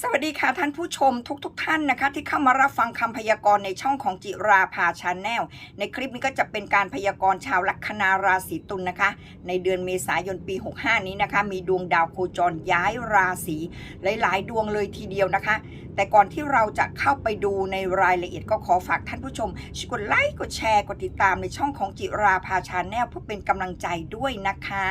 สวัสดีค่ะท่านผู้ชมทุกๆทท่านนะคะ ที่เข้ามารับฟังคำพยากรณ์ในช่องของจิราภาชาแนลในคลิปนี้ก็จะเป็นการพยากรณ์ชาวลัคนาราศีตุลนะคะ ในเดือนเมษายนปี 65 นี้นะคะ มีดวงดาวโคจรย้ายราศีหลาย ๆ ดวงเลยทีเดียวนะคะ แต่ก่อนที่เราจะเข้าไปดูในรายละเอียดก็ขอฝากท่านผู้ชมช่วยกดไลค์กดแชร์กดติดตามในช่องของจิราภาชาแนลเพื่อเป็นกำลังใจด้วยนะคะ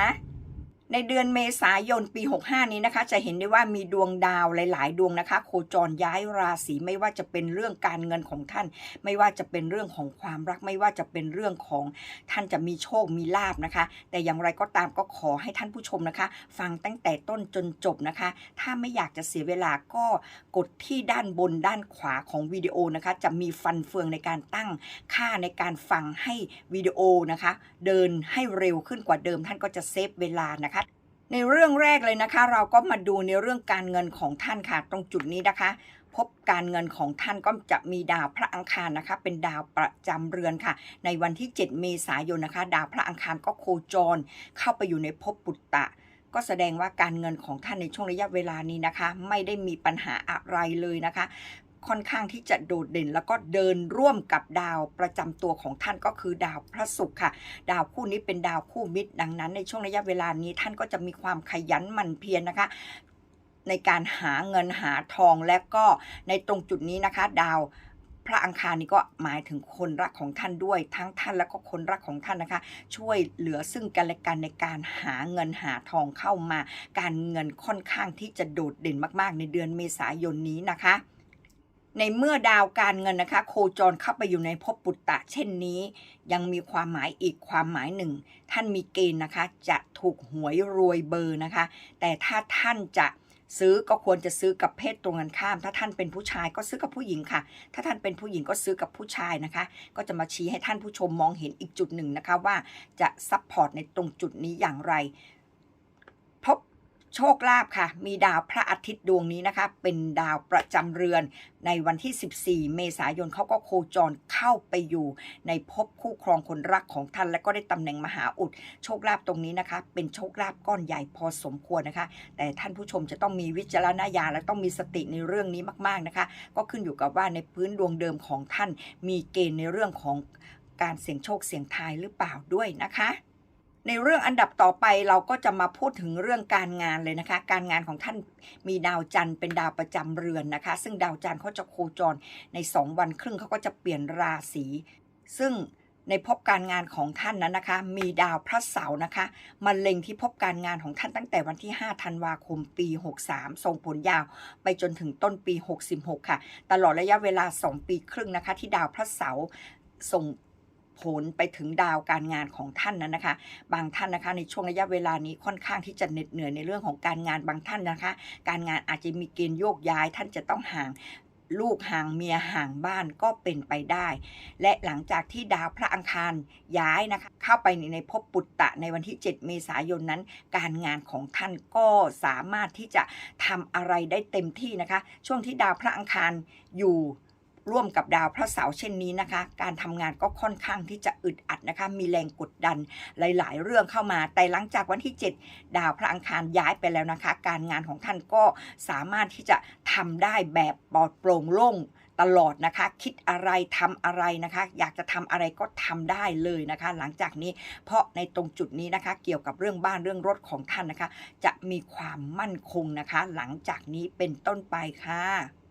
ในเดือนเมษายนปี 65 นี้นะคะ จะเห็นได้ว่ามีดวงดาวหลาย ๆ ดวงนะคะ โคจรย้ายราศีไม่ว่าจะเป็นเรื่องการเงินของท่าน ไม่ว่าจะเป็นเรื่องของความรัก ไม่ว่าจะเป็นเรื่องของท่านจะมีโชคมีลาบนะคะ แต่อย่างไรก็ตามก็ขอให้ท่านผู้ชมนะคะ ฟังตั้งแต่ต้นจนจบนะคะ ถ้าไม่อยากจะเสียเวลาก็กดที่ด้านบนด้านขวาของวิดีโอนะคะ จะมีฟันเฟืองในการตั้งค่าในการฟังให้วิดีโอนะคะ เดินให้เร็วขึ้นกว่าเดิมท่านก็จะเซฟเวลานะคะ ในเรื่องแรกเลยนะคะ เราก็มาดูในเรื่องการเงินของท่านค่ะ ตรงจุดนี้นะคะ พบการเงินของท่านก็จะมีดาวพระอังคารนะคะ เป็นดาวประจำเรือนค่ะ ในวันที่ 7 เมษายนนะคะ ดาวพระอังคารก็โคจร เข้าไปอยู่ในภพปุตตะก็แสดงว่าการเงินของท่านในช่วงระยะเวลานี้นะคะ ไม่ได้มีปัญหาอะไรเลยนะคะ ค่อนข้างที่จะโดดเด่น แล้วก็เดินร่วมกับดาวประจำตัวของท่านก็คือดาวพระศุกร์ค่ะ ดาวคู่นี้เป็นดาวคู่มิตรดังนั้น ในช่วงระยะเวลานี้ท่านก็จะมีความขยันหมั่นเพียรนะคะในการหาเงินหาทองและก็ในตรงจุดนี้นะคะ ดาวพระอังคารนี่ก็หมายถึงคนรักของท่านด้วย ทั้งท่านและก็คนรักของท่านนะคะ ช่วยเหลือซึ่งกันและกันในการหาเงินหาทองเข้ามา การเงินค่อนข้างที่จะโดดเด่นมาก ๆ ในเดือนเมษายนนี้นะคะ ในเมื่อดาวการเงินนะคะ โคจรเข้าไปอยู่ในภพปุตตะ เช่นนี้ ยังมีความหมายอีกความหมายหนึ่ง ท่านมีเกณฑ์นะคะ จะถูกหวยรวยเบอร์นะคะ แต่ถ้าท่านจะซื้อก็ควรจะซื้อกับเพศตรงกันข้าม ถ้าท่านเป็นผู้ชายก็ซื้อกับผู้หญิงค่ะ ถ้าท่านเป็นผู้หญิงก็ซื้อกับผู้ชายนะคะ ก็จะมาชี้ให้ท่านผู้ชมมองเห็นอีกจุดหนึ่งนะคะว่าจะซัพพอร์ตในตรงจุดนี้อย่างไร โชคลาภค่ะ มีดาวพระอาทิตย์ดวงนี้นะคะ เป็นดาวประจำเรือน ในวันที่ 14 เมษายนเขาก็โคจรเข้าไปอยู่ ในภพคู่ครองคนรักของท่าน และก็ได้ตำแหน่งมหาอุด โชคลาภตรงนี้นะคะ เป็นโชคลาภก้อนใหญ่พอสมควรนะคะ แต่ท่านผู้ชมจะต้องมีวิจารณญาณและต้องมีสติในเรื่องนี้มาก ๆนะคะ ก็ขึ้นอยู่กับว่าในพื้นดวงเดิมของท่าน มีเกณฑ์ในเรื่องของการเสี่ยงโชคเสี่ยงทายหรือเปล่าด้วยนะคะ ในเรื่องอันดับต่อไปเราก็จะมาพูดถึงเรื่องการงานเลยนะคะ การงานของท่านมีดาวจันทร์เป็นดาวประจำเรือนนะคะ ซึ่งดาวจันทร์เขาจะโคจรใน 2 วันครึ่งเขาก็จะเปลี่ยนราศีซึ่งในภพการงานของท่านนั้นนะคะ มีดาวพระเสาร์นะคะมาเล็งที่ภพการงานของท่านตั้งแต่วันที่ 5 ธันวาคม ปี 63 ส่งผลยาวไปจนถึงต้นปี 66 ค่ะ ตลอดระยะเวลา 2 ปีครึ่งนะคะ ที่ดาวพระเสาร์ส่ง ผลไปถึงดาวการงานของท่านนั้นนะคะ บางท่านนะคะในช่วงระยะเวลานี้ค่อนข้างที่จะเหน็ดเหนื่อยในเรื่องของการงานบางท่านนะคะ การงานอาจจะมีเกณฑ์โยกย้าย ท่านจะต้องห่างลูกห่างเมียห่างบ้านก็เป็นไปได้ และหลังจากที่ดาวพระอังคารย้ายนะคะ เข้าไปในภพปุตตะในวันที่ 7 เมษายนนั้น การงานของท่านก็สามารถที่จะทำอะไรได้เต็มที่นะคะ ช่วงที่ดาวพระอังคารอยู่ ร่วมกับดาวพระเสาร์เช่นนี้นะคะ การทำงานก็ค่อนข้างที่จะอึดอัดนะคะ มีแรงกดดันหลาย ๆ เรื่องเข้ามา แต่หลังจากวันที่ 7 ดาวพระอังคารย้ายไปแล้วนะคะ การงานของท่านก็สามารถที่จะทำได้แบบปลอดโปร่งโล่งตลอดนะคะ คิดอะไรทำอะไรนะคะ อยากจะทำอะไรก็ทำได้เลยนะคะ หลังจากนี้เพราะในตรงจุดนี้นะคะ เกี่ยวกับเรื่องบ้านเรื่องรถของท่านนะคะ จะมีความมั่นคงนะคะ หลังจากนี้เป็นต้นไปค่ะ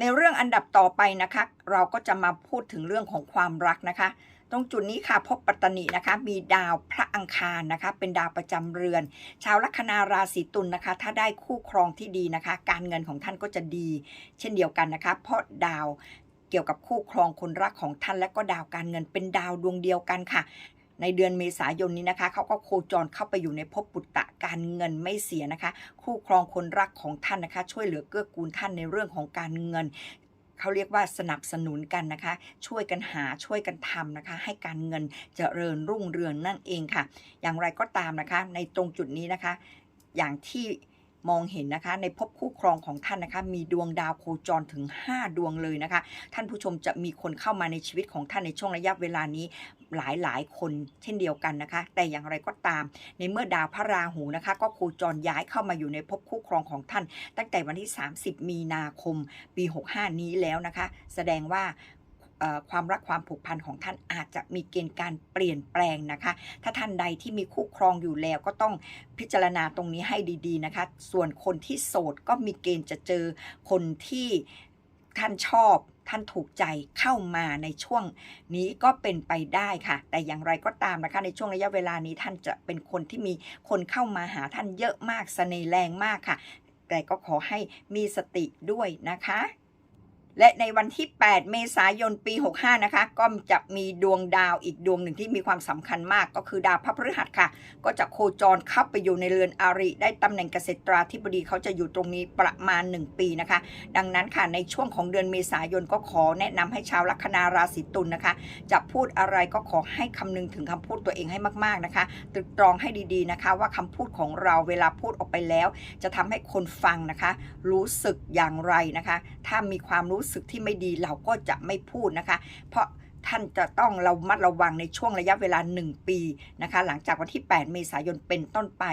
ในเรื่องอันดับต่อไปนะคะ เราก็จะมาพูดถึงเรื่องของความรักนะคะ ตรงจุดนี้ค่ะพบปัตตนินะคะ มีดาวพระอังคารนะคะ เป็นดาวประจำเรือน ชาวลัคนาราศีตุลนะคะ ถ้าได้คู่ครองที่ดีนะคะ การเงินของท่านก็จะดี เช่นเดียวกันนะคะ เพราะดาวเกี่ยวกับคู่ครองคนรักของท่านและก็ดาวการเงินเป็นดาวดวงเดียวกันค่ะ ในเดือนเมษายนนี้นะคะเขาก็โคจรเข้าไปอยู่ในภพปุตตะการเงินไม่เสียนะคะ คู่ครองคนรักของท่านนะคะ ช่วยเหลือเกื้อกูลท่านในเรื่องของการเงินเขาเรียกว่าสนับสนุนกันนะคะ ช่วยกันหาช่วยกันทำนะคะ ให้การเงินเจริญรุ่งเรืองนั่นเองค่ะ อย่างไรก็ตามนะคะ ในตรงจุดนี้นะคะ อย่างที่ มองเห็นนะคะ ในภพคู่ครองของท่านนะคะ มีดวงดาวโคจรถึง 5 ดวงเลยนะคะ ท่านผู้ชมจะมีคนเข้ามาในชีวิตของท่านในช่วงระยะเวลานี้หลายหลายคนเช่นเดียวกันนะคะ แต่อย่างไรก็ตาม ในเมื่อดาวพระราหูนะคะ ก็โคจรย้ายเข้ามาอยู่ในภพคู่ครองของท่าน ตั้งแต่วันที่ 30 มีนาคม ปี 65 นี้แล้วนะคะ แสดงว่า ความรักความผูกพันของท่านอาจจะมีเกณฑ์การเปลี่ยนแปลงนะคะ ถ้าท่านใดที่มีคู่ครองอยู่แล้วก็ต้องพิจารณาตรงนี้ให้ดี ๆนะคะ ส่วนคนที่โสดก็มีเกณฑ์จะเจอคนที่ท่านชอบท่านถูกใจเข้ามาในช่วงนี้ก็เป็นไปได้ค่ะ แต่อย่างไรก็ตามนะคะในช่วงระยะเวลานี้ท่านจะเป็นคนที่มีคนเข้ามาหาท่านเยอะมากเสน่ห์แรงมากค่ะ แต่ก็ขอให้มีสติด้วยนะคะ และในวันที่ 8 เมษายนปี 65 นะคะ ก็จะมีดวงดาวอีกดวงหนึ่งที่มีความสำคัญมากก็คือดาวพระพฤหัสค่ะ ก็จะโคจรเข้าไปอยู่ในเรือนอาริได้ตำแหน่งเกษตราธิบดีเขาจะอยู่ตรงนี้ประมาณ 1 ปีนะคะ ดังนั้นค่ะในช่วงของเดือนเมษายนก็ขอแนะนำให้ชาวลัคนาราศีตุลนะคะ จะพูดอะไรก็ขอให้คำนึงถึงคำพูดตัวเองให้มากๆนะคะตรึกตรองให้ดีๆนะคะ ว่าคำพูดของเราเวลาพูดออกไปแล้ว จะทำให้คนฟังนะคะ รู้สึกอย่างไรนะคะ ถ้ามีความรู้สึกที่ไม่ดีเราก็จะไม่พูดนะคะ เพราะท่านจะต้องเรามัดระวังในช่วงระยะเวลา 1 ปีนะคะ หลังจากวันที่ 8 เมษายนเป็นต้นไป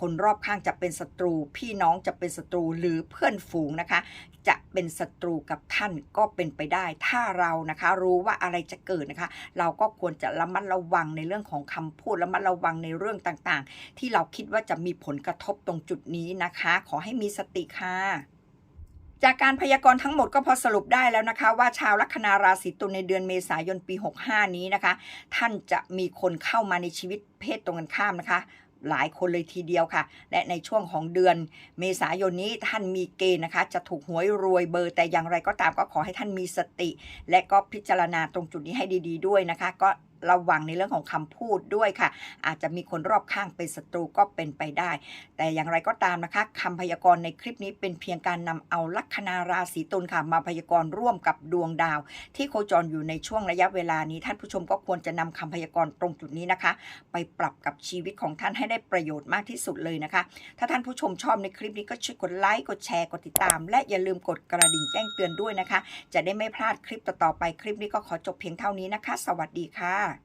คนรอบข้างจะเป็นศัตรู พี่น้องจะเป็นศัตรูหรือเพื่อนฝูงนะคะ จะเป็นศัตรูกับท่านก็เป็นไปได้ ถ้าเรานะคะรู้ว่าอะไรจะเกิดนะคะ เราก็ควรจะระมัดระวังในเรื่องของคำพูดระมัดระวังในเรื่องต่างๆ ที่เราคิดว่าจะมีผลกระทบตรงจุดนี้นะคะ ขอให้มีสติค่ะ จากการพยากรณ์ทั้งหมดก็พอสรุปได้แล้วนะคะ ว่าชาวลัคนาราศีตุลในเดือนเมษายนปี 65 นี้นะคะ ท่านจะมีคนเข้ามาในชีวิตเพศตรงกันข้ามนะคะ หลายคนเลยทีเดียวค่ะ และในช่วงของเดือนเมษายนนี้ท่านมีเกณฑ์นะคะ จะถูกหวยรวยเบอร์แต่อย่างไรก็ตามก็ขอให้ท่านมีสติ และก็พิจารณาตรงจุดนี้ให้ดี ๆ ด้วยนะคะ ก็ ระวังในเรื่องของคำพูดด้วยค่ะ อาจจะมีคนรอบข้างเป็นศัตรูก็เป็นไปได้ แต่อย่างไรก็ตามนะคะคำพยากรณ์ในคลิปนี้เป็นเพียงการนำเอาลัคนาราศีตุลค่ะ มาพยากรณ์ร่วมกับดวงดาว ที่โคจรอยู่ในช่วงระยะเวลานี้ ท่านผู้ชมก็ควรจะนำคำพยากรณ์ตรงจุดนี้นะคะ ไปปรับกับชีวิตของท่านให้ได้ประโยชน์มากที่สุดเลยนะคะ ถ้าท่านผู้ชมชอบในคลิปนี้ก็ช่วยกดไลค์กดแชร์กดติดตาม และอย่าลืมกดกระดิ่งแจ้งเตือนด้วยนะคะ จะได้ไม่พลาดคลิปต่อๆไปคลิปนี้ก็ขอจบเพียงเท่านี้นะคะ สวัสดีค่ะ